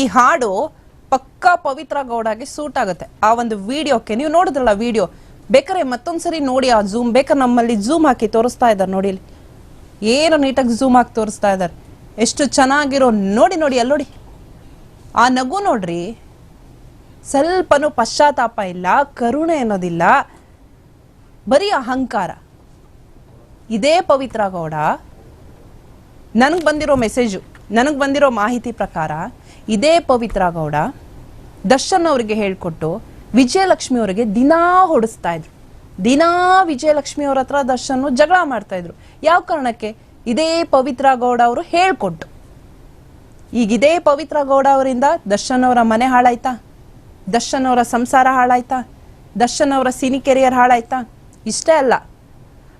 ಈ ಹಾಡು ಪಕ್ಕಾ ಪವಿತ್ರ ಗೌಡಗೆ ಸೂಟ್ ಆಗುತ್ತೆ. ಆ ಒಂದು ವಿಡಿಯೋಕ್ಕೆ ನೀವು ನೋಡಿದ್ರಲ್ಲ ವಿಡಿಯೋ? ಬೇಕಾರೆ ಮತ್ತೊಂದ್ಸರಿ ನೋಡಿ ಆ ಝೂಮ್ ಬೇಕಾದ್ರೆ ನಮ್ಮಲ್ಲಿ ಝೂಮ್ ಹಾಕಿ ತೋರಿಸ್ತಾ ಇದ್ದಾರೆ ನೋಡಿ ಇಲ್ಲಿ. ಏನು ನೀಟಾಗಿ ಝೂಮ್ ಹಾಕಿ ತೋರಿಸ್ತಾ ಇದ್ದಾರೆ. ಎಷ್ಟು ಚೆನ್ನಾಗಿರೋ ನೋಡಿ ನೋಡಿ, ಅಲ್ಲಿ ನೋಡಿ. ಆ ನಗು ನೋಡ್ರಿ. ಸ್ವಲ್ಪನೂ ಪಶ್ಚಾತ್ತಾಪ ಇಲ್ಲ, ಕರುಣೆ ಅನ್ನೋದಿಲ್ಲ. ಬರೀ ಅಹಂಕಾರ. ಇದೇ ಪವಿತ್ರ ಗೌಡ. ನನಗೆ ಬಂದಿರೋ ಮೆಸೇಜು ನನಗೆ ಬಂದಿರೋ ಮಾಹಿತಿ ಪ್ರಕಾರ ಇದೇ ಪವಿತ್ರ ಗೌಡ ದರ್ಶನ್ ಅವರಿಗೆ ಹೇಳ್ಕೊಟ್ಟು ವಿಜಯಲಕ್ಷ್ಮಿ ಅವರಿಗೆ ದಿನಾ ಹೊಡಿಸ್ತಾ ಇದ್ರು. ದಿನಾ ವಿಜಯಲಕ್ಷ್ಮಿ ಅವ್ರ ಹತ್ರ ದರ್ಶನ್ ಜಗಳ ಮಾಡ್ತಾ ಇದ್ರು. ಯಾವ ಕಾರಣಕ್ಕೆ? ಇದೇ ಪವಿತ್ರ ಗೌಡ ಅವರು ಹೇಳ್ಕೊಟ್ಟು. ಈಗ ಇದೇ ಪವಿತ್ರ ಗೌಡ ಅವರಿಂದ ದರ್ಶನ್ ಅವರ ಮನೆ ಹಾಳಾಯ್ತಾ? ದರ್ಶನ್ ಅವರ ಸಂಸಾರ ಹಾಳಾಯ್ತಾ? ದರ್ಶನ್ ಅವರ ಸಿನಿ ಕೆರಿಯರ್ ಹಾಳಾಯ್ತಾ? ಇಷ್ಟೇ ಅಲ್ಲ,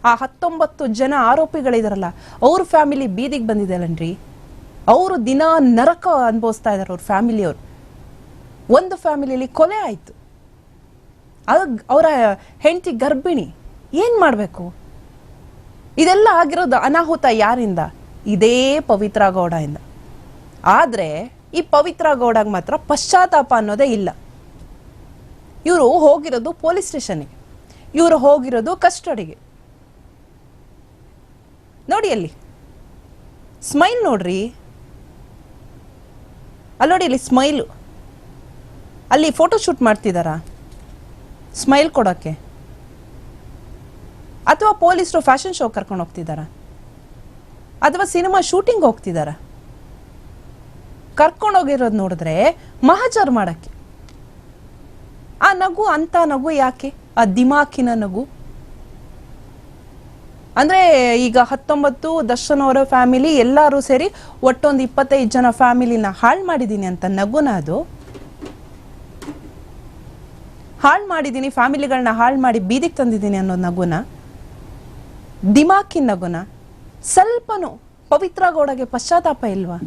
ಆ ಹತ್ತೊಂಬತ್ತು ಜನ ಆರೋಪಿಗಳಿದಾರಲ್ಲ, ಅವ್ರ ಫ್ಯಾಮಿಲಿ ಬೀದಿಗೆ ಬಂದಿದೆಯಲ್ಲನ್ರಿ ಅವರು ದಿನ ನರಕ ಅನುಭವಿಸ್ತಾ ಇದ್ದಾರೆ ಅವ್ರ ಫ್ಯಾಮಿಲಿಯವರು. ಒಂದು ಫ್ಯಾಮಿಲಿಯಲ್ಲಿ ಕೊಲೆ ಆಯಿತು. ಅದು ಅವರ ಹೆಂಡತಿ ಗರ್ಭಿಣಿ, ಏನು ಮಾಡಬೇಕು? ಇದೆಲ್ಲ ಆಗಿರೋದು ಅನಾಹುತ ಯಾರಿಂದ? ಇದೇ ಪವಿತ್ರ ಗೌಡದಿಂದ ಆದರೆ ಈ ಪವಿತ್ರ ಗೌಡಾಗ ಮಾತ್ರ ಪಶ್ಚಾತ್ತಾಪ ಅನ್ನೋದೇ ಇಲ್ಲ. ಇವರು ಹೋಗಿರೋದು ಪೊಲೀಸ್ ಸ್ಟೇಷನ್ಗೆ. ಇವರು ಹೋಗಿರೋದು ಕಸ್ಟಡಿಗೆ. ನೋಡಿ ಅಲ್ಲಿ. ಸ್ಮೈಲ್ ನೋಡ್ರಿ. ಅಲ್ಲಿ ನೋಡಿ ಇಲ್ಲಿ ಸ್ಮೈಲು. ಅಲ್ಲಿ ಫೋಟೋ ಶೂಟ್ ಮಾಡ್ತಿದ್ದಾರಾ ಸ್ಮೈಲ್ ಕೊಡೋಕ್ಕೆ ಅಥವಾ ಪೊಲೀಸರು ಫ್ಯಾಷನ್ ಶೋ ಕರ್ಕೊಂಡು ಹೋಗ್ತಿದ್ದಾರಾ ಅಥವಾ ಸಿನಿಮಾ ಶೂಟಿಂಗ್ ಹೋಗ್ತಿದ್ದಾರಾ ಕರ್ಕೊಂಡು ಹೋಗಿರೋದು ನೋಡಿದ್ರೆ ಮಹಜರ್ ಮಾಡೋಕ್ಕೆ. ಆ ನಗು ಅಂಥ ನಗು ಯಾಕೆ? ಆ ದಿಮಾಕಿನ ನಗು. ಅಂದ್ರೆ ಈಗ ಹತ್ತೊಂಬತ್ತು ದರ್ಶನ್ ಅವರ ಫ್ಯಾಮಿಲಿ ಎಲ್ಲರೂ ಸೇರಿ ಒಟ್ಟೊಂದು ಇಪ್ಪತ್ತೈದು ಜನ ಫ್ಯಾಮಿಲಿನ ಹಾಳು ಮಾಡಿದ್ದೀನಿ ಅಂತ ನಗುನ ಅದು? ಹಾಳು ಮಾಡಿದ್ದೀನಿ ಫ್ಯಾಮಿಲಿಗಳನ್ನ ಹಾಳು ಮಾಡಿ ಬೀದಿಗೆ ತಂದಿದ್ದೀನಿ ಅನ್ನೋ ನಗುನ? ದಿಮಾಕಿನ ನಗುನ? ಸ್ವಲ್ಪನೂ ಪವಿತ್ರ ಗೌಡಗೆ ಪಶ್ಚಾತ್ತಾಪ ಇಲ್ವಾ?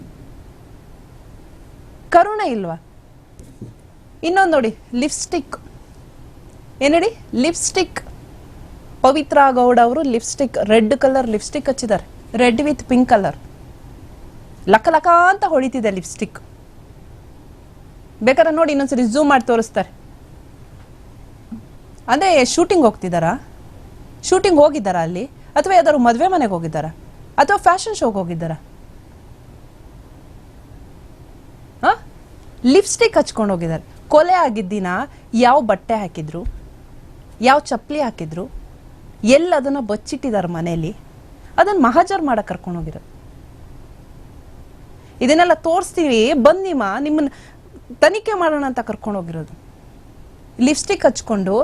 ಕರುಣೆ ಇಲ್ವಾ? ಇನ್ನೊಂದು ನೋಡಿ, ಲಿಪ್ಸ್ಟಿಕ್. ಏನಡಿ ಲಿಪ್ಸ್ಟಿಕ್ ಪವಿತ್ರ ಗೌಡ ಅವರು ಲಿಪ್ಸ್ಟಿಕ್, ರೆಡ್ ಕಲರ್ ಲಿಪ್ಸ್ಟಿಕ್ ಹಚ್ಚಿದ್ದಾರೆ. Red with pink colour. ಲಕ ಲಕ ಅಂತ ಹೊಳಿತಿದೆ ಲಿಪ್ಸ್ಟಿಕ್. ಬೇಕಾದ್ರೆ ನೋಡಿ, ಇನ್ನೊಂದ್ಸರಿ ಝೂಮ್ ಮಾಡಿ ತೋರಿಸ್ತಾರೆ. ಅಂದ್ರೆ ಶೂಟಿಂಗ್ ಹೋಗ್ತಿದ್ದಾರಾ? ಶೂಟಿಂಗ್ ಹೋಗಿದ್ದಾರಾ ಅಲ್ಲಿ? ಅಥವಾ ಯಾವ್ದಾದ್ರು ಮದುವೆ ಮನೆಗೆ ಹೋಗಿದ್ದಾರಾ? ಅಥವಾ ಫ್ಯಾಷನ್ ಶೋಗೆ ಹೋಗಿದ್ದಾರಾ? ಲಿಪ್ಸ್ಟಿಕ್ ಹಚ್ಕೊಂಡು ಹೋಗಿದ್ದಾರೆ. ಕೊಲೆ ಆಗಿದ್ದಿನ? ಯಾವ ಬಟ್ಟೆ ಹಾಕಿದ್ರು? ಯಾವ ಚಪ್ಪಲಿ ಹಾಕಿದ್ರು? ಎಲ್ಲಿ ಅದನ್ನ ಬಚ್ಚಿಟ್ಟಿದ್ದಾರೆ ಮನೆಯಲ್ಲಿ ಅದನ್ನ ಮಹಾಜರ್ ಮಾಡಕ್ ಕರ್ಕೊಂಡು ಹೋಗಿರೋದು. ಇದನ್ನೆಲ್ಲ ತೋರಿಸ್ತೀವಿ ಬನ್ನಿಮ್ಮ ನಿಮ್ಮನ್ನ ತನಿಖೆ ಮಾಡೋಣ ಅಂತ ಕರ್ಕೊಂಡು ಹೋಗಿರೋದು. ಲಿಪ್ಸ್ಟಿಕ್ ಹಚ್ಕೊಂಡು,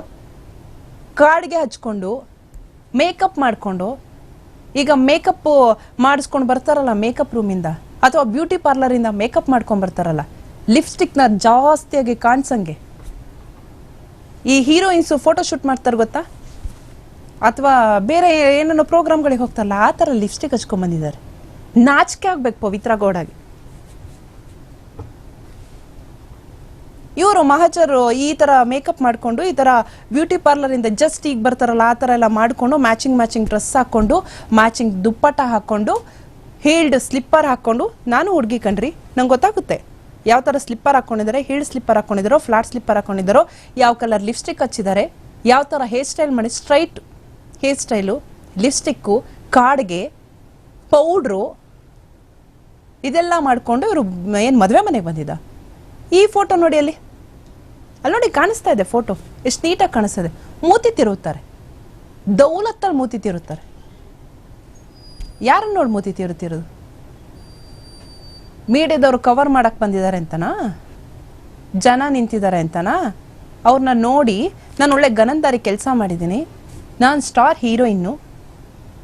ಕಾಡ್ಗೆ ಹಚ್ಕೊಂಡು, ಮೇಕಪ್ ಮಾಡಿಕೊಂಡು, ಈಗ ಮೇಕಪ್ ಮಾಡಿಸ್ಕೊಂಡು ಬರ್ತಾರಲ್ಲ ಮೇಕಪ್ ರೂಮಿಂದ, ಅಥವಾ ಬ್ಯೂಟಿ ಪಾರ್ಲರಿಂದ ಮೇಕಪ್ ಮಾಡ್ಕೊಂಡು ಬರ್ತಾರಲ್ಲ, ಲಿಪ್ಸ್ಟಿಕ್ನ ಜಾಸ್ತಿಯಾಗಿ ಕಾಣಿಸಂಗೆ. ಈ ಹೀರೋಯಿನ್ಸು ಫೋಟೋ ಶೂಟ್ ಮಾಡ್ತಾರೆ ಗೊತ್ತಾ? ಅಥವಾ ಬೇರೆ ಏನೇನೋ ಪ್ರೋಗ್ರಾಮ್ಗಳಿಗೆ ಹೋಗ್ತಾರಲ್ಲ, ಆ ಥರ ಲಿಪ್ಸ್ಟಿಕ್ ಹಚ್ಕೊಂಡ್ ಬಂದಿದ್ದಾರೆ ನಾಚಿಕೆ ಆಗ್ಬೇಕು ಪವಿತ್ರ ಗೌಡಗೆ. ಇವರು ಮಹಜರು ಈ ಥರ ಮೇಕಪ್ ಮಾಡಿಕೊಂಡು, ಈ ಥರ ಬ್ಯೂಟಿ ಪಾರ್ಲರಿಂದ ಜಸ್ಟ್ ಈಗ ಬರ್ತಾರಲ್ಲ, ಆ ಥರ ಎಲ್ಲ ಮಾಡಿಕೊಂಡು ಮ್ಯಾಚಿಂಗ್ ಮ್ಯಾಚಿಂಗ್ ಡ್ರೆಸ್ ಹಾಕ್ಕೊಂಡು ಮ್ಯಾಚಿಂಗ್ ದುಪ್ಪಟ್ಟ ಹಾಕ್ಕೊಂಡು ಹೀಲ್ಡ್ ಸ್ಲಿಪ್ಪರ್ ಹಾಕ್ಕೊಂಡು, ನಾನು ಹುಡುಗಿ ಕಣ್ರಿ, ನಂಗೆ ಗೊತ್ತಾಗುತ್ತೆ. ಯಾವ ಥರ ಸ್ಲಿಪ್ಪರ್ ಹಾಕ್ಕೊಂಡಿದ್ದಾರೆ ಹೀಲ್ಡ್ ಸ್ಲಿಪ್ಪರ್ ಹಾಕ್ಕೊಂಡಿದ್ದಾರೋ ಫ್ಲಾಟ್ ಸ್ಲಿಪ್ಪರ್ ಹಾಕ್ಕೊಂಡಿದ್ದಾರೋ, ಯಾವ ಕಲರ್ ಲಿಪ್ಸ್ಟಿಕ್ ಹಚ್ಚಿದ್ದಾರೆ, ಯಾವ ಥರ ಹೇರ್ ಸ್ಟೈಲ್ ಮಾಡಿ ಸ್ಟ್ರೈಟ್ ಹೇರ್ ಸ್ಟೈಲು, ಲಿಪ್ಸ್ಟಿಕ್ಕು, ಕಾಡ್ಗೆ, ಪೌಡ್ರು, ಇದೆಲ್ಲ ಮಾಡಿಕೊಂಡು ಇವರು ಏನು ಮದುವೆ ಮನೆಗೆ ಬಂದಿದ್ದ. ಈ ಫೋಟೋ ನೋಡಿ ಅಲ್ಲಿ. ಅಲ್ಲಿ ನೋಡಿ ಕಾಣಿಸ್ತಾ ಇದೆ ಫೋಟೋ. ಎಷ್ಟು ನೀಟಾಗಿ ಕಾಣಿಸ್ತದೆ ಮೂತಿ ತಿರುತ್ತಾರೆ ದೌಲತ್ತಲ್ಲಿ ಮೂತಿ ತಿರುತ್ತಾರೆ ಯಾರನ್ನ ನೋಡಿ ಮೂತಿ ತಿರುತ್ತಿರೋದು ಮೀಡಿಯಾದವರು ಕವರ್ ಮಾಡೋಕ್ಕೆ ಬಂದಿದ್ದಾರೆ ಅಂತನಾ? ಜನ ನಿಂತಿದ್ದಾರೆ ಅಂತನಾ? ಅವ್ರನ್ನ ನೋಡಿ ನಾನು ಒಳ್ಳೆ ಗನಂದಾರಿ ಕೆಲಸ ಮಾಡಿದ್ದೀನಿ. ನಾನು ಸ್ಟಾರ್ ಹೀರೋಯಿನ್ನು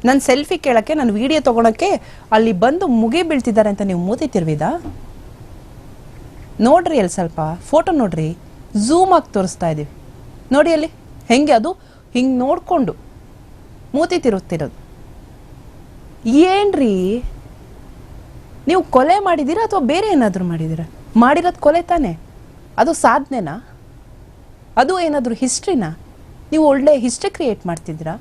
ನನ್ನ ಸೆಲ್ಫಿ ಕೇಳಕ್ಕೆ, ನಾನು ವಿಡಿಯೋ ತೊಗೊಳಕ್ಕೆ ಅಲ್ಲಿ ಬಂದು ಮುಗಿ ಬೀಳ್ತಿದ್ದಾರೆ ಅಂತ ನೀವು ಮೂತಿ ತಿರುವಿದಾ? ನೋಡ್ರಿ ಅಲ್ಲಿ ಸ್ವಲ್ಪ ಫೋಟೋ ನೋಡ್ರಿ ಝೂಮ್ ಆಗಿ ತೋರಿಸ್ತಾ ಇದೀವಿ. ನೋಡಿ ಅಲ್ಲಿ, ಹೆಂಗೆ ಅದು, ಹಿಂಗೆ ನೋಡ್ಕೊಂಡು ಮೂತಿ ತಿರುತ್ತಿರೋದು ಏನ್ರಿ? ನೀವು ಕೊಲೆ ಮಾಡಿದ್ದೀರಾ ಅಥವಾ ಬೇರೆ ಏನಾದರೂ ಮಾಡಿದ್ದೀರಾ? ಮಾಡಿರೋದು ಕೊಲೆ ತಾನೇ? ಅದು ಸಾಧನೆನಾ? ಅದು ಏನಾದರೂ ಹಿಸ್ಟ್ರಿನಾ ನೀವು ಒಳ್ಳೆ ಹಿಸ್ಟ್ರಿ ಕ್ರಿಯೇಟ್ ಮಾಡ್ತಿದ್ದೀರಾ?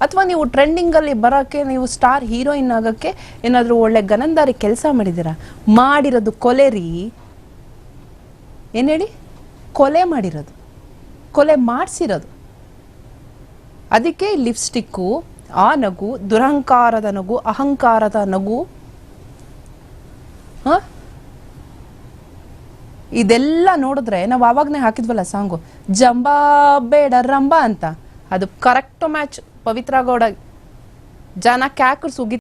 ಅಥವಾ ನೀವು ಟ್ರೆಂಡಿಂಗಲ್ಲಿ ಬರೋಕ್ಕೆ ನೀವು ಸ್ಟಾರ್ ಹೀರೋಯಿನ್ ಆಗೋಕ್ಕೆ ಏನಾದರೂ ಒಳ್ಳೆ ಗನಂದಾರಿ ಕೆಲಸ ಮಾಡಿದ್ದೀರಾ? ಮಾಡಿರೋದು ಕೊಲೆ ರೀ. ಏನ್ ಹೇಳಿ? ಕೊಲೆ ಮಾಡಿರೋದು. ಕೊಲೆ ಮಾಡಿಸಿರೋದು. ಅದಕ್ಕೆ ಲಿಪ್ಸ್ಟಿಕ್ಕು ಆ ನಗು, ದುರಹಂಕಾರದ ನಗು, ಅಹಂಕಾರದ ನಗು, ಹ? ಇದೆಲ್ಲ ನೋಡಿದ್ರೆ ನಾವು ಆವಾಗನೇ ಹಾಕಿದ್ವಲ್ಲ ಸಾಂಗು? ಜಂಬಾ ಬೇಡ ರಂಬಾ ಅಂತ. ಅದು ಕರೆಕ್ಟ್ ಮ್ಯಾಚ್ ಪವಿತ್ರ ಗೌಡ, ಜನ ಕ್ಯಾಕರ್ಸ್ ಉಗಿ